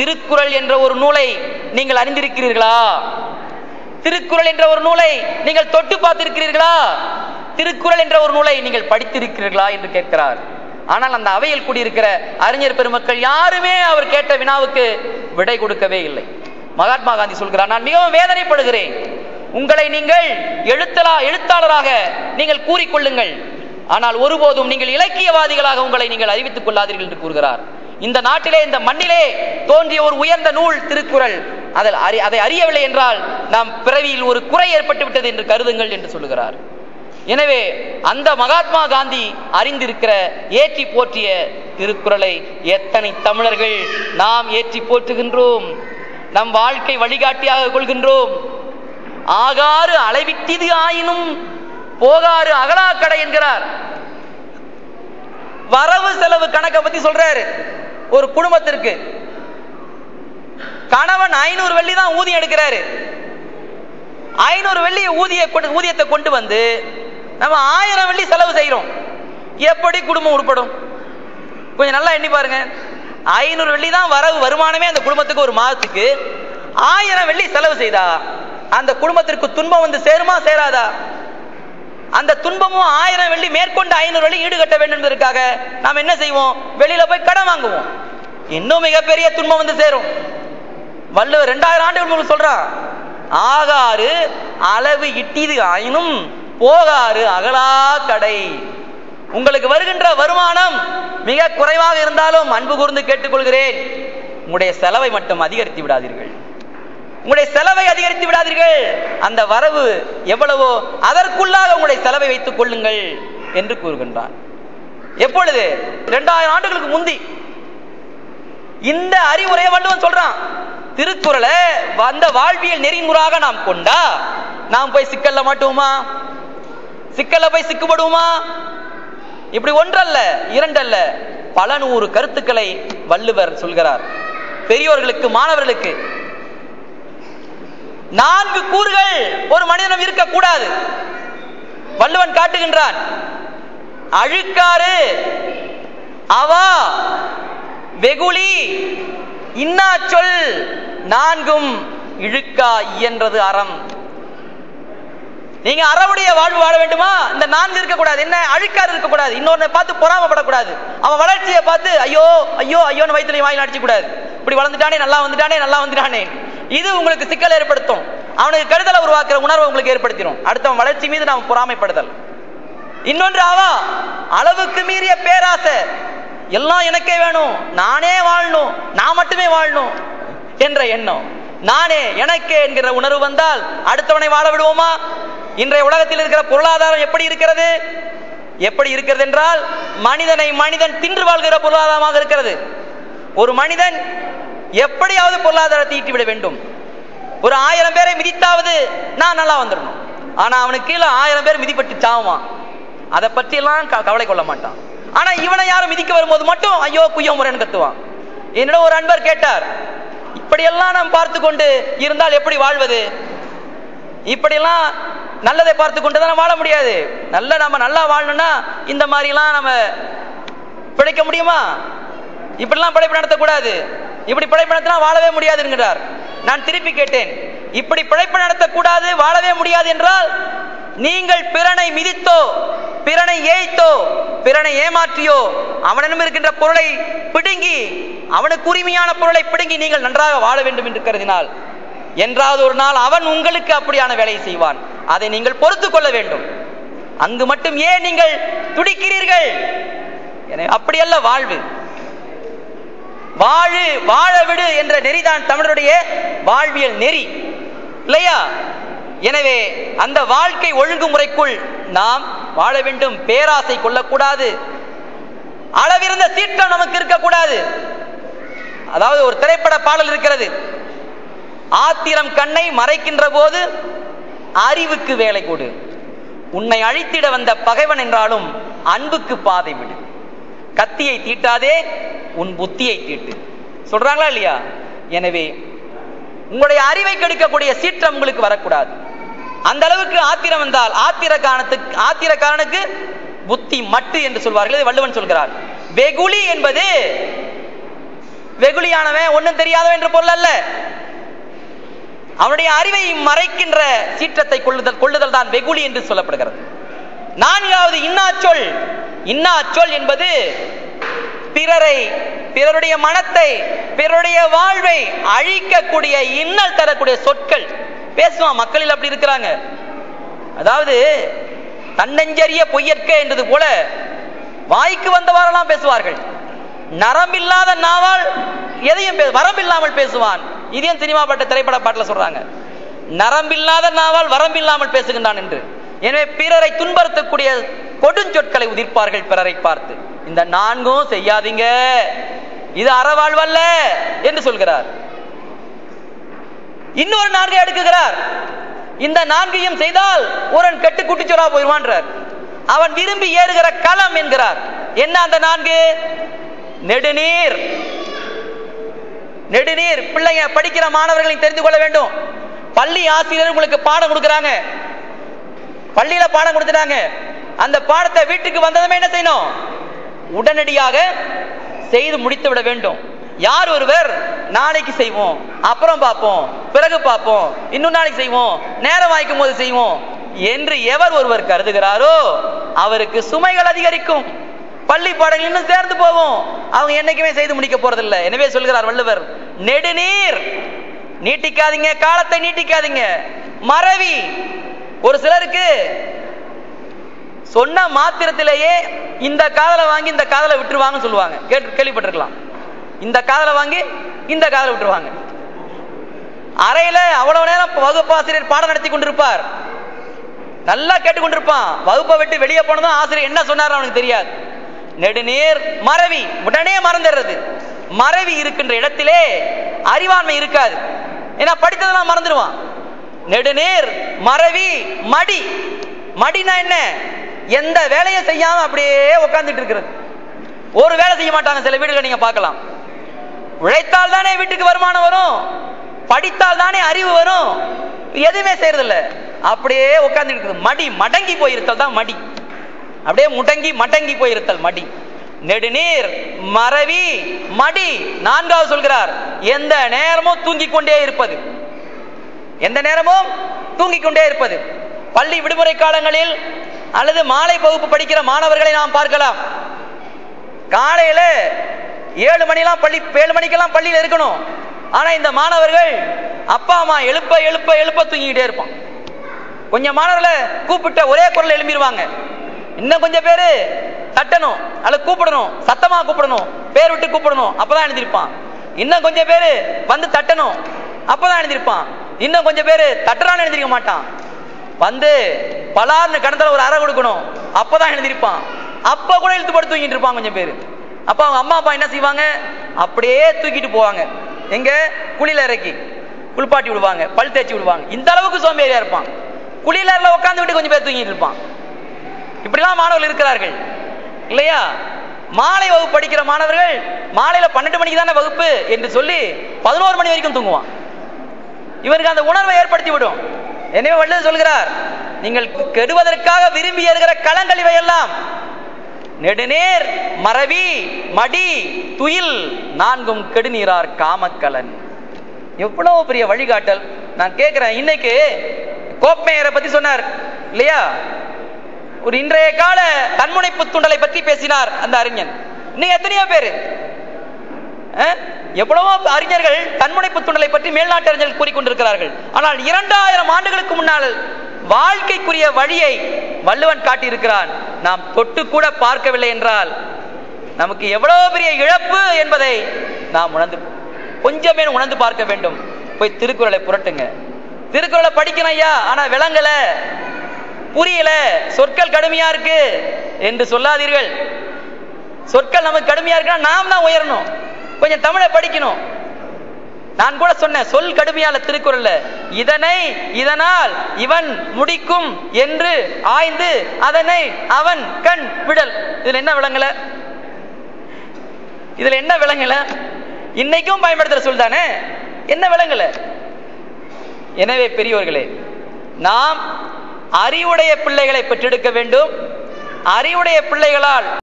திருக்குறள் என்ற ஒரு நூலை நீங்கள் அறிந்திருக்கிறீர்களா? திருக்குறள் என்ற ஒரு நூலை நீங்கள் தொட்டு பார்த்திருக்கிறீர்களா? திருக்குறள் என்ற ஒரு நூலை நீங்கள் படித்திருக்கிறீர்களா என்று கேட்கிறார். ஆனால் அந்த அவையில் கூடியிருக்கிற அறிஞர் பெருமக்கள் யாருமே அவர் கேட்ட வினாவுக்கு விடை கொடுக்கவே இல்லை. மகாத்மா காந்தி சொல்கிறார் நான் மிகவும் வேதனைப்படுகிறேன். உங்களை நீங்கள் எழுத்தலா எழுத்தாளராக நீங்கள் கூறிக்கொள்ளுங்கள். ஆனால் ஒருபோதும் நீங்கள் இலக்கியவாதிகளாக உங்களை நீங்கள் அறிவித்துக் கொள்ளாதீர்கள் என்று கூறுகிறார். இந்த நாட்டிலே இந்த மண்ணிலே தோன்றிய ஒரு உயர்ந்த நூல் திருக்குறள். அதில் அறி- அதை அறியவில்லை என்றால் நாம் பிறவியில் ஒரு குறை ஏற்பட்டு விட்டது என்று கருதுங்கள் என்று சொல்லுகிறார். எனவே அந்த மகாத்மா காந்தி அறிந்திருக்கிற ஏற்றி போற்றிய திருக்குறளை எத்தனை தமிழர்கள் நாம் ஏற்றி போற்றுகின்றோம் நம் வாழ்க்கை வழிகாட்டியாக கொள்கின்றோம். ஆகாறு அளவிட்டிது ஆயினும் போகாறு அகலாக்கடை என்கிறார். வரவு செலவு கணக்கை பத்தி சொல்றாரு. ஒரு குடும்பத்திற்கு. கணவன் ஐநூறு வெள்ளி தான் ஊதியம் எடுக்கிறாரு. ஐநூறு வெள்ளி ஊதிய கொண்டு- ஊதியத்தை கொண்டு வந்து நம்ம ஆயிரம் வெள்ளி செலவு செய்கிறோம் எப்படி குடும்பம் உருப்படும்? கொஞ்சம் நல்லா எண்ணி பாருங்க. ஐநூறு வெள்ளி தான் வரவு வருமானமே அந்த குடும்பத்துக்கு ஒரு மாதத்துக்கு. ஆயிரம் வெள்ளி செலவு செய்தா அந்த குடும்பத்திற்கு துன்பம் வந்து சேருமா சேராதா? அந்த துன்பமும் ஆயிரம் வெள்ளி மேற்கொண்டு ஐநூறு வெள்ளி ஈடுகட்ட வேண்டும் என்பதற்காக நாம் என்ன செய்வோம்? வெளியில போய் கடன் வாங்குவோம். இன்னும் மிகப்பெரிய துன்பம் வந்து சேரும். வள்ளுவர் ரெண்டாயிரம் ஆண்டு உங்களுக்கு சொல்றான் ஆகாறு அளவு இட்டிது ஆயினும் போகாறு அகலா கடை. உங்களுக்கு வருகின்ற வருமானம் மிக குறைவாக இருந்தாலும் அன்பு கூர்ந்து கேட்டுக்கொள்கிறேன். உங்களுடைய செலவை மட்டும் அதிகரித்து விடாதீர்கள். உங்களுடைய செலவை அதிகரித்து விடாதீர்கள். அந்த வரவு எவ்வளவோ அதற்குள்ளாக உங்களுடைய செலவை வைத்துக் கொள்ளுங்கள் என்று கூறுகின்றான். எப்பொழுது? இரண்டாயிரம் ஆண்டுகளுக்கு முந்தி. இந்த அறிவுரையை வள்ளுவன் சொல்றான். திருக்குறளை வந்த வாழ்வியல் நெறிமுறாக நாம் கொண்டா நாம் போய் சிக்கல்ல மாட்டுவோமா? சிக்கல்ல போய் சிக்குபடுவோமா இப்படி ஒன்றல்ல இரண்டல்ல. பல நூறு கருத்துக்களை வள்ளுவர் சொல்கிறார். பெரியோர்களுக்கு மாணவர்களுக்கு நான்கு கூறுகள் ஒரு மனிதனும் இருக்கக்கூடாது. வள்ளுவன் காட்டுகின்றான் அழுக்காறு அவா வெகுளி இன்னா சொல் நான்கும் இழுக்கா இயன்றது அறம். நீங்க அறவுடைய வாழ்வு வாழ வேண்டுமா? இந்த நான்கு இருக்கக்கூடாது. என்ன? அழுக்காறு இருக்கக்கூடாது. இன்னொன்னு பார்த்து பொறாமப்படக்கூடாது. அவன் வளர்ச்சியை பார்த்து ஐயோ ஐயோ ஐயோன்னு வயிற்றுலையும் வாயில் அடிச்சு கூடாது இப்படி வளர்ந்துட்டானே நல்லா வந்துட்டானே நல்லா வந்துட்டானே. இது உங்களுக்கு சிக்கல் ஏற்படுத்தும். அவனுக்கு கெடுதலை உருவாக்குற உணர்வை உங்களுக்கு ஏற்படுத்திடும் அடுத்தவன் வளர்ச்சி மீது நாம் பொறாமைப்படுதல். இன்னொன்று ஆவா அளவுக்கு மீறிய பேராசை. எல்லாம் எனக்கே வேணும். நானே வாழணும். நான் மட்டுமே வாழணும் என்ற எண்ணம். நானே எனக்கே என்கிற உணர்வு வந்தால் அடுத்தவனை வாழ விடுவோமா? இன்றைய உலகத்தில் இருக்கிற பொருளாதாரம் எப்படி இருக்கிறது? எப்படி இருக்கிறது என்றால் மனிதனை மனிதன் தின்று வாழ்கிற பொருளாதாரமாக இருக்கிறது. ஒரு மனிதன் எப்படியாவது பொருளாதாரத்தை ஈட்டி விட வேண்டும். ஒரு ஆயிரம் பேரை மிதித்தாவது நான் நல்லா வந்துடணும். ஆனா அவனுக்கு கீழே ஆயிரம் பேர் மிதிப்பட்டு சாவான் அதை பற்றியெல்லாம் க- கவலை கொள்ள மாட்டான். ஆனா இவனை யாரும் மிதிக்க வரும்போது மட்டும் ஐயோ குய்யோ முறைன்னு கத்துவான். என்னிடம் ஒரு அன்பர் கேட்டார். இப்படியெல்லாம் நாம் பார்த்து கொண்டு இருந்தால் எப்படி வாழ்வது? இப்படியெல்லாம் நல்லதை பார்த்து கொண்டு தானே வாழ முடியாது. நல்ல நம்ம நல்லா வாழணும்னா இந்த மாதிரிலாம் நம்ம பிழைக்க முடியுமா? இப்படிலாம் படைப்பு நடத்தக்கூடாது. இப்படி பிழைப்பு நடத்தினா வாழவே முடியாது என்கிறார். நான் திருப்பி கேட்டேன் இப்படி பிழைப்பு நடத்தக்கூடாது வாழவே முடியாது என்றால் நீங்கள் பிறனை மிதித்தோ பிறனை ஏய்த்தோ பிறனை ஏமாற்றியோ அவனிடம் இருக்கின்ற பொருளை பிடுங்கி அவனுக்கு உரிமையான பொருளை பிடுங்கி நீங்கள் நன்றாக வாழ வேண்டும் என்று கருதினால் என்றாவது ஒரு நாள் அவன் உங்களுக்கு அப்படியான வேலையை செய்வான். அதை நீங்கள் பொறுத்து கொள்ள வேண்டும். அங்கு மட்டும் ஏன் நீங்கள் துடிக்கிறீர்கள்? அப்படியல்ல வாழ்வு. வாழு வாழ விடு என்ற நெறிதான் தமிழருடைய வாழ்வியல் நெறி. இல்லையா? எனவே அந்த வாழ்க்கை ஒழுங்குமுறைக்குள் நாம் வாழ வேண்டும் பேராசை கொள்ளக்கூடாது. அளவிருந்த சீற்றம் நமக்கு இருக்கக்கூடாது. அதாவது ஒரு திரைப்பட பாடல் இருக்கிறது. ஆத்திரம் கண்ணை மறைக்கின்ற போது அறிவுக்கு வேலை கொடு. உன்னை அழித்திட வந்த பகைவன் என்றாலும் அன்புக்கு பாதை விடு. கத்தியை தீட்டாதே உன் புத்தியை தீட்டு. சொல்றாங்களா இல்லையா? எனவே உங்களுடைய அறிவை கெடுக்கக்கூடிய சீற்றம் உங்களுக்கு வரக்கூடாது. அந்த அளவுக்கு ஆத்திரம் வந்தால் ஆத்திர காரணத்துக்கு ஆத்திரக்காரனுக்கு புத்தி மட்டு என்று சொல்வார்கள். வள்ளுவன் சொல்கிறார். வெகுளி என்பது வெகுளியானவன் ஒண்ணும் தெரியாதவன் என்று பொருள் அல்ல. அவனுடைய அறிவை மறைக்கின்ற சீற்றத்தை கொள்ளுதல் கொள்ளுதல் தான் வெகுளி என்று சொல்லப்படுகிறது. நான்காவது இன்னாச்சொல் இன்னாச்சொல் என்பது பிறரை பிறருடைய மனத்தை பிறருடைய வாழ்வை அழிக்கக்கூடிய இன்னல் தரக்கூடிய சொற்கள். பேசுவான் மக்களில் அப்படி இருக்கிறாங்க. அதாவது தன்னெஞ்சரிய பொய்யற்க என்றது போல வாய்க்கு வந்தவாறெல்லாம் பேசுவார்கள். நரம்பில்லாத நாவால் எதையும் வரம்பில்லாமல் பேசுவான். இதையும் சினிமா பாட்டு திரைப்பட பாட்டில் சொல்றாங்க? நரம்பில்லாத நாவால் வரம்பில்லாமல் பேசுகின்றான் என்று. எனவே பிறரை துன்படுத்தக்கூடிய கொடுஞ்சொற்களை உதிர்ப்பார்கள் பிறரை பார்த்து. இந்த நான்கும் செய்யாதீங்க. இது அறவாழ்வல்ல என்று சொல்கிறார். இன்னொரு நான்கை அடுக்குகிறார். இந்த நான்கையும் செய்தால் ஒருவன் கெட்டு குட்டிச்சோரா போயிடுவான்றார். அவன் விரும்பி ஏறுகிற களம் என்கிறார். என்ன அந்த நான்கு? நெடுநீர். நெடுநீர். பிள்ளைங்க படிக்கிற மாணவர்களை தெரிந்து கொள்ள வேண்டும். பள்ளி ஆசிரியர் உங்களுக்கு பாடம் கொடுக்குறாங்க. பள்ளியில பாடம் கொடுத்துட்டாங்க. அந்த பாடத்தை வீட்டுக்கு வந்ததுமே என்ன செய்யணும்? உடனடியாக செய்து முடித்து விட வேண்டும். யார் ஒருவர் நாளைக்கு செய்வோம் அப்புறம் பார்ப்போம் பிறகு பார்ப்போம் இன்னும் நாளைக்கு செய்வோம் நேரம் வாய்க்கும் போது செய்வோம் என்று எவர் ஒருவர் கருதுகிறாரோ அவருக்கு சுமைகள் அதிகரிக்கும். பள்ளி பாடங்கள் இன்னும் சேர்ந்து போவோம் அவங்க என்னைக்குமே செய்து முடிக்க போறதில்லை. எனவே சொல்கிறார் வள்ளுவர் நெடுநீர் நீட்டிக்காதீங்க காலத்தை நீட்டிக்காதீங்க. மறவி. ஒரு சிலருக்கு சொன்ன மாத்திரத்திலேயே இந்த காதலை வாங்கி இந்த காதலை விட்டுருவாங்கன்னு சொல்லுவாங்க. கேட்டு கேள்விப்பட்டிருக்கலாம். இந்த காதலை வாங்கி இந்த காதலை விட்டுருவாங்க. அறையில அவ்வளவு நேரம் வகுப்பாசிரியர் பாடம் நடத்தி கொண்டிருப்பார். நல்லா கேட்டுக்கொண்டிருப்பான். வகுப்பை விட்டு வெளியே போனதும் ஆசிரியர் என்ன சொன்னார் அவனுக்கு தெரியாது. நெடுநீர் மறவி உடனே மறந்துடுறது. மறவி இருக்கின்ற இடத்திலே அறிவாண்மை இருக்காது. ஏன்னா படித்ததெல்லாம் மறந்துடுவான். நெடுநீர் மறவி மடி. மடினா என்ன? எந்த வேலையும் செய்யாம அப்படியே உட்கார்ந்துட்டு இருக்கிறது. ஒரு வேலை செய்ய மாட்டாங்க சில வீடுகளை நீங்க பார்க்கலாம். உழைத்தால் தானே வீட்டுக்கு வருமானம் வரும். படித்தால் தானே அறிவு வரும். எதுவுமே செய்யறதில்ல. அப்படியே உட்கார்ந்து இருக்குது. மடி மடங்கி போயிருத்தல் தான் மடி. அப்படியே முடங்கி மடங்கி போயிருத்தல் மடி. நெடுநீர் மறவி மடி. நான்காவது சொல்கிறார் எந்த நேரமும் தூங்கிக் கொண்டே இருப்பது. எந்த நேரமும் தூங்கிக் கொண்டே இருப்பது. பள்ளி விடுமுறை காலங்களில் அல்லது மாலை வகுப்பு படிக்கிற மாணவர்களை நாம் பார்க்கலாம். காலையில ஏழு மணிலாம் பள்ளி ஏழு மணிக்கெல்லாம் பள்ளியில் இருக்கணும். ஆனா இந்த மாணவர்கள் அப்பா அம்மா எழுப்ப எழுப்ப எழுப்ப தூங்கிக்கிட்டே இருப்பான். கொஞ்சம் மாணவர்களை கூப்பிட்ட ஒரே குரல் எழும்பிடுவாங்க இன்னும் கொஞ்சம் பேரு தட்டணும் அல்லது கூப்பிடணும் சத்தமா கூப்பிடணும் பேர் விட்டு கூப்பிடணும் அப்பதான் எழுந்திருப்பான். இன்னும் கொஞ்சம் பேரு வந்து தட்டணும் அப்பதான் எழுந்திருப்பான். இன்னும் கொஞ்சம் பேரு தட்டுறான்னு எழுந்திருக்க மாட்டான். வந்து பலார்னு கடந்தல ஒரு அறை கொடுக்கணும். அப்பதான் எழுந்திருப்பான். அப்ப கூட இழுத்து படுத்து தூங்கிட்டு இருப்பான் கொஞ்சம் பேரு. அப்ப அவங்க அம்மா அப்பா என்ன செய்வாங்க? அப்படியே தூக்கிட்டு போவாங்க. எங்க? குளியில இறக்கி. குளிப்பாட்டி விடுவாங்க. பல் தேய்ச்சி விடுவாங்க. இந்த அளவுக்கு சோம்பேறியா இருப்பான். குளியில உட்காந்து விட்டு கொஞ்சம் பேர் தூங்கிட்டு இருப்பான். இப்படிலாம் மாணவர்கள் இருக்கிறார்கள். இல்லையா? மாலை வகுப்பு படிக்கிற மாணவர்கள் மாலையில பன்னெண்டு மணிக்கு தானே வகுப்பு என்று சொல்லி பதினோரு மணி வரைக்கும் தூங்குவான். இவருக்கு அந்த உணர்வை ஏற்படுத்தி விடும். எனவே வள்ளுவர் சொல்கிறார் நீங்கள் கெடுவதற்காக விரும்பி இருக்கிற களங்கள் இவையெல்லாம். நெடுநேர் மறவி மடி துயில் நான்கும் கெடுநீரார் காமக்கலன். எவ்வளவு பெரிய வழிகாட்டல். நான் கேட்கிறேன் இன்னைக்கு கோப்பையரை பத்தி சொன்னார் இல்லையா? ஒரு இன்றைய கால தன்முனைப்பு துண்டலை பற்றி பேசினார் அந்த அறிஞன். இன்னும் எத்தனையோ பேரு? எவ்வளவோ அறிஞர்கள் தன்முனைப்பு துண்டலை பற்றி மேல்நாட்டு அறிஞர்கள் கூறிக்கொண்டிருக்கிறார்கள். ஆனால் இரண்டாயிரம் ஆண்டுகளுக்கு முன்னால் வாழ்க்கைக்குரிய வழியை வள்ளுவன் காட்டியிருக்கிறான். நாம் தொட்டு கூட பார்க்கவில்லை என்றால் நமக்கு எவ்வளவு பெரிய இழப்பு என்பதை நாம் உணர்ந்து கொஞ்சமே உணர்ந்து பார்க்க வேண்டும். போய் திருக்குறளை புரட்டுங்க. திருக்குறளை படிக்கணும் ஐயா. ஆனா விளங்கல. புரியல. சொற்கள் கடுமையா இருக்கு. என்று சொல்லாதீர்கள். சொற்கள் நமக்கு கடுமையா இருக்குன்னா நாம் தான் உயரணும். கொஞ்சம் தமிழை படிக்கணும். நான் கூட சொன்னேன் சொல் கடுமையான திருக்குறள்ல. இதனை இதனால் இவன் முடிக்கும் என்று ஆய்ந்து அதனை அவன் கண் விடல். இதுல என்ன விளங்கல? இதுல என்ன விளங்கல? இன்னைக்கும் பயன்படுத்துற சொல் தானே? என்ன விளங்கல? எனவே பெரியவர்களே நாம் அறிவுடைய பிள்ளைகளை பெற்றெடுக்க வேண்டும். அறிவுடைய பிள்ளைகளால்